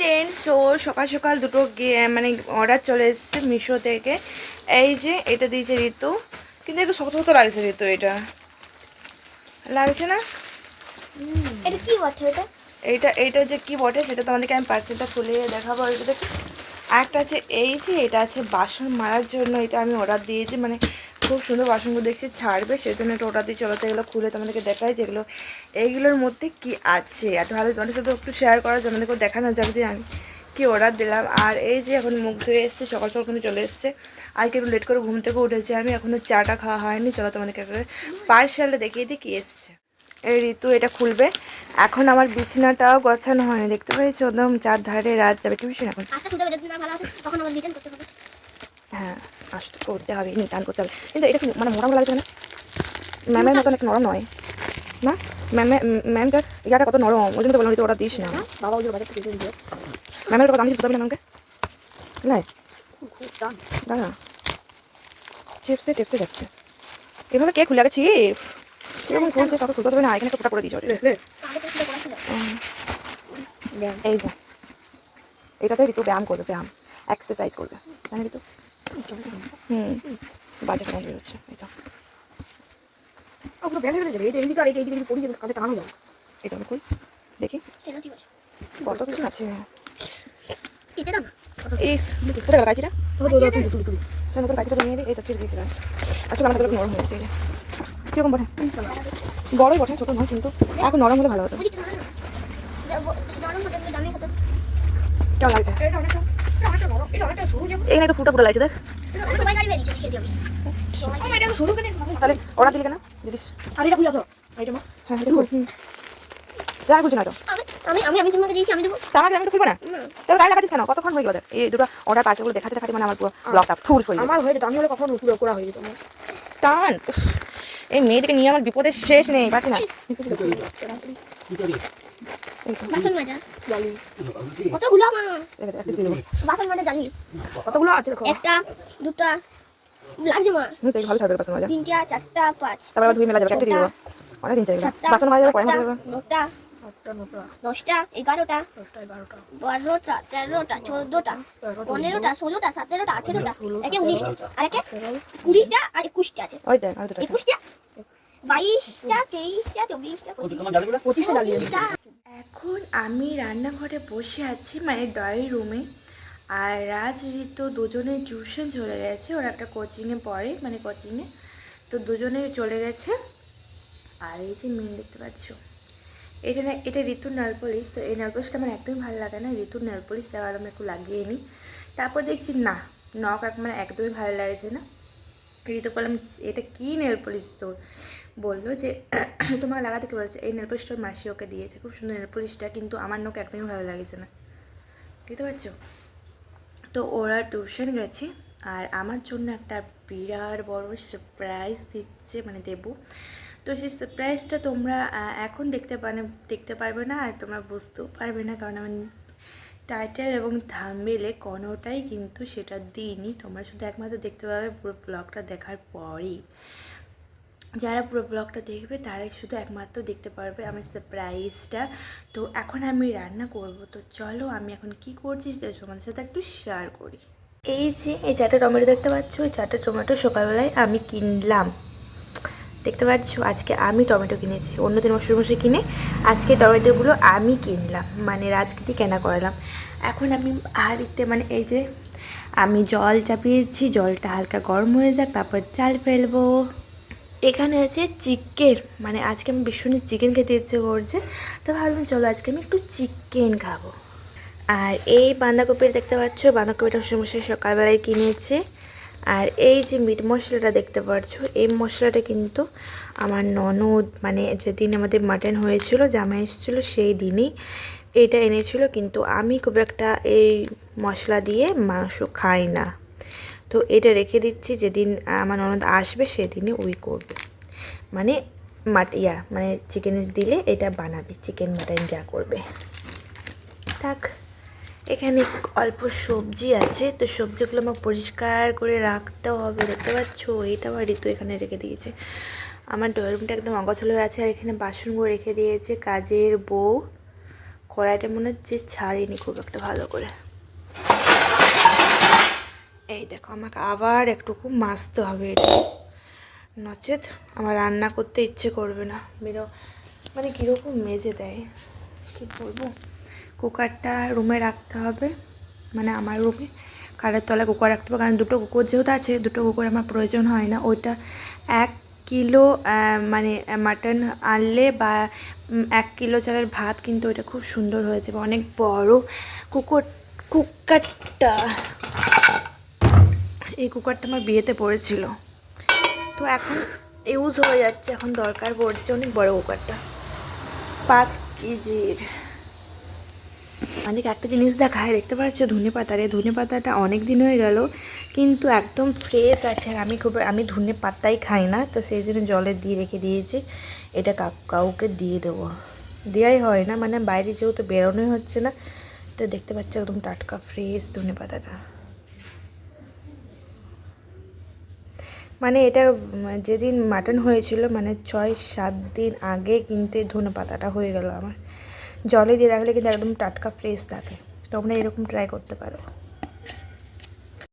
Friends তো সকাল সকাল দুটো মানে অর্ডার চলে এসেছে মিশো থেকে। এই যে এটা দিয়েছে ঋতু। কিন্তু একটু শক্ত শক্ত লাগছে ঋতু এটা। লাগছে না? এটা কি বটে এটা এইটা এইটা যে কি বটে সেটা তোমাদেরকে আমি পার্সেলটা খুলে দেখাবো এটা দেখো। একটা আছে এই যে এটা আছে বাসন মারার জন্য এটা আমি অর্ডার দিয়েছি। মানে খুব সুন্দর বাসনগুলো দেখছি ছাড়বে সেই জন্য একটা দিয়ে চলাতে এগুলো খুলে তোমাদেরকে দেখাই যেগুলো এইগুলোর মধ্যে কি আছে। এত ভালো তোমাদের সাথে একটু শেয়ার করা দেখো দেখানো যাবে যে আমি কি অর্ডার দিলাম। আর এই যে এখন মুখ ধুয়ে এসছে, সকাল সকাল কিন্তু চলে এসছে। আজকে একটু লেট করে ঘুম থেকে উঠেছে আমি, এখনও চাটা খাওয়া হয়নি। চলো তোমাদেরকে একটা পার্সেলটা দেখিয়ে দিই কী এসছে। এই ঋতু এটা খুলবে। এখন আমার বিছানাটাও গোছানো হয়নি, দেখতে পেয়েছি? একদম চার ধারে রাত যাবে। টিউশন এখন। হ্যাঁ আসতে করতে হবে টান করতে হবে। কিন্তু এটা মানে মোটা মোটা লাগছে না? ম্যামের মতন একটু নরম নয়। না ম্যামে ম্যামটার ইয়াটা কত নরম ওই জন্য তো বললাম ওটা দিস না। বাবা ওই বাজার থেকে দিয়ে ম্যামের কথা আমি শুধু না ম্যামকে দাম। দাদা চিপসে টিপসে যাচ্ছে। এভাবে কে খুলে গেছে চিপ? কীরকম খুলছে কাউকে খুলতে হবে না এখানে একটা করে দিয়েছে এই যে। এটাতে ঋতু ব্যায়াম করবে ব্যায়াম। এক্সারসাইজ করবে। তাই না ঋতু হুম বেরোচ্ছে এটা। ওগুলো হয়ে যাবে এটা এইদিকে আর এটা এইদিকে পড়ি যাবে কাঁধে টানানো যাবে এটা আমি খুল দেখি। সেটা ঠিক কত কিছু আছে কেটে দাও না। ইস কোথায় গেল কাছিটা তুই তুই তুই তুই সে নতুন কাছিটা নিয়ে এটা ছেড়ে দিয়েছি গাছ আসলে আমাদের একটু নরম হয়েছে এই যে। কীরকম বটে? বড়ই বটে ছোটো নয় কিন্তু এখন নরম হলে ভালো হতে। কেমন লাগছে? এখানে একটা ফুটা ফুটা লাগছে দেখ আমি আমার এটা সরু কেন তাহলে ওরা দিলি কেন দিদিস আর এটা খুলে আসো হ্যাঁ দেখুন খুলছি না তো আমি আমি আমি তোমাকে দিয়েছি আমি দেবো তা আমাকে আমি খুলবো না তো গাড়ি লাগাচ্ছিস কেন কতক্ষণ হয়ে গেল এই দুটো অর্ডার পার্সেলগুলো দেখাতে দেখাতে মানে আমার পুরো ফুল আমার হয়ে যেত আমি হলে কখন পুরো করা হয়ে যেত টান এই মেয়েদেরকে নিয়ে আমার বিপদের শেষ নেই পাচ্ছি না বাসন মাজা জালি। কতগুলো? আমার একটা দিয়ে বাসন মাজা জালি। কতগুলো আছে দেখো? একটা দুটা লাগছে মা হুম, তো ভালো ছাড়বে বাসন মাজা তিনটা চারটা পাঁচ। তারপর আবার মেলা যাবে একটা দিয়ে দেবো। অনেক দিন চাই বাসন মাজা যাবে পরে মাজা যাবে নটা দশটা এগারোটা বারোটা তেরোটা চোদ্দটা পনেরোটা ষোলোটা সতেরোটা আঠেরোটা একে উনিশটা আর একে কুড়িটা আর একুশটা আছে। ওই দেখ আর দুটো আছে। একুশটা? বাইশটা তেইশটা চব্বিশটা পঁচিশটা। এখন আমি রান্নাঘরে বসে আছি মানে ড্রয়িং রুমে আর রাজ, ঋতু দুজনে টিউশন চলে গেছে, ওরা একটা কোচিংয়ে পড়ে মানে কোচিংয়ে তো দুজনে চলে গেছে। আর এই যে মেন দেখতে পাচ্ছ, এটা না, এটা ঋতুর নেলপলিশ তো এই নেলপলিশটা আমার একদমই ভালো লাগে না, ঋতুর নেল পলিশ দেওয়ার আমি একটু লাগিয়ে নিই। তারপর দেখছি না নখ এক মানে একদমই ভালো লাগছে না। ঋতু বললাম এটা কী নেল পলিশ তোর? বলল যে তোমাকে লাগাতে কে বলেছে? এই নেল পলিশটা ওর মাসি ওকে দিয়েছে। খুব সুন্দর নেল পলিশটা কিন্তু আমার নখ একদমই ভালো লাগছে না। বুঝতে পারছ? তো ওরা টিউশন গেছে, আর আমার জন্য একটা বিরাট বড় সারপ্রাইজ দিচ্ছে মানে দেবো। তো সেই সারপ্রাইজটা তোমরা এখন দেখতে পারে দেখতে পারবে না, আর তোমরা বুঝতেও পারবে না, কারণ আমি টাইটেল এবং থাম্বেলে কোনোটাই কিন্তু সেটা দিইনি। তোমরা শুধু একমাত্র দেখতে পাবে পুরো ব্লগটা দেখার পরই। যারা পুরো ব্লগটা দেখবে তারাই শুধু একমাত্র দেখতে পারবে আমার সারপ্রাইজটা তো এখন আমি রান্না করব। তো চলো আমি এখন কি করছি সেটা তোমাদের সাথে একটু শেয়ার করি। এই যে, এই চারটা টমেটো দেখতে পাচ্ছ? এই চারটা টমেটো সকালবেলায় আমি কিনলাম। দেখতে পাচ্ছ? আজকে আমি টমেটো কিনেছি। অন্যদিন মশাই কিনে আজকে টমেটোগুলো আমি কিনলাম। মানে রাজকে কেনা করালাম। এখন আমি হাঁড়িতে মানে এই যে, আমি জল চাপিয়েছি, জলটা হালকা গরম হয়ে যাক, তারপর চাল ফেলব। এখানে আছে চিকেন। মানে আজকে আমি ভীষণ চিকেন খেতে ইচ্ছে করছে। তো ভাবলাম চলো আজকে আমি একটু চিকেন খাব। আর এই বাঁধাকপি দেখতে পাচ্ছ? বাঁধাকপিটা সমস্যায় সকালবেলায় কিনেছি। আর এই যে মিট মশলাটা দেখতে পাচ্ছ? এই মশলাটা কিন্তু আমার ননদ মানে যেদিন আমাদের মাটন হয়েছিল, জামাই এসেছিল সেই দিনই এটা এনেছিল। কিন্তু আমি খুব একটা এই মশলা দিয়ে মাংস খাই না। তো এটা রেখে দিচ্ছি যেদিন আমার ননদ আসবে সেদিনই ওই করবে। মানে মাট, ইয়া মানে চিকেন দিলে এটা বানাবে চিকেন মাটন যা করবে। থাক, এখানে অল্প সবজি আছে, তো সবজিগুলো আমার পরিষ্কার করে রাখতে হবে। দেখতে পাচ্ছ, এটা আবার ঋতু এখানে রেখে দিয়েছে। আমার ড্রয়িং রুমটা একদম অগছল হয়ে আছে, আর এখানে বাসনগুলো রেখে দিয়েছে কাজের বউ। কড়াইটা মনে হচ্ছে ছাড়িনি খুব একটা ভালো করে। এই দেখো, আমাকে আবার একটুকু মাছতে হবে নচেত আমার রান্না করতে ইচ্ছে করবে না। বেরো মানে কীরকম মেজে দেয়, কী বলব? কুকারটা রুমে রাখতে হবে মানে আমার রুমে। কারের তলায় কুকার রাখতে হবে, কারণ দুটো কুকুর যেহেতু আছে, দুটো কুকুর আমার প্রয়োজন হয় না। ওইটা এক কিলো মানে মাটন আনলে বা এক কিলো চালের ভাত কিন্তু ওইটা খুব সুন্দর হয়েছে বা অনেক বড় কুকুর কুকারটা। এই কুকারটা আমার বিয়েতে পড়েছিল। তো এখন ইউজ হয়ে যাচ্ছে, এখন দরকার পড়ছে অনেক বড় কুকারটা। পাঁচ কেজির। অনেক একটা জিনিস দেখায়, দেখতে পাচ্ছ? ধনে পাতা রে ধনে পাতাটা অনেক দিন হয়ে গেল, কিন্তু একদম ফ্রেশ আছে। আর আমি খুব, আমি ধনে পাতাই খাই না, তো সেই জন্য জলে দিয়ে রেখে দিয়েছি। এটা কাউ- কাউকে দিয়ে দেবো। দেওয়াই হয় না মানে বাইরে যেহেতু বেরোনোই হচ্ছে না, তো দেখতে পাচ্ছ একদম টাটকা ফ্রেশ ধনে পাতাটা মানে এটা যেদিন মাটন হয়েছিল মানে ছয় সাত দিন আগে কিন্তু এই ধনে পাতাটা হয়ে গেল আমার। জলে দিয়ে রাখলে কিন্তু একদম টাটকা ফ্রেশ থাকে। তোমরা এরকম ট্রাই করতে পারো।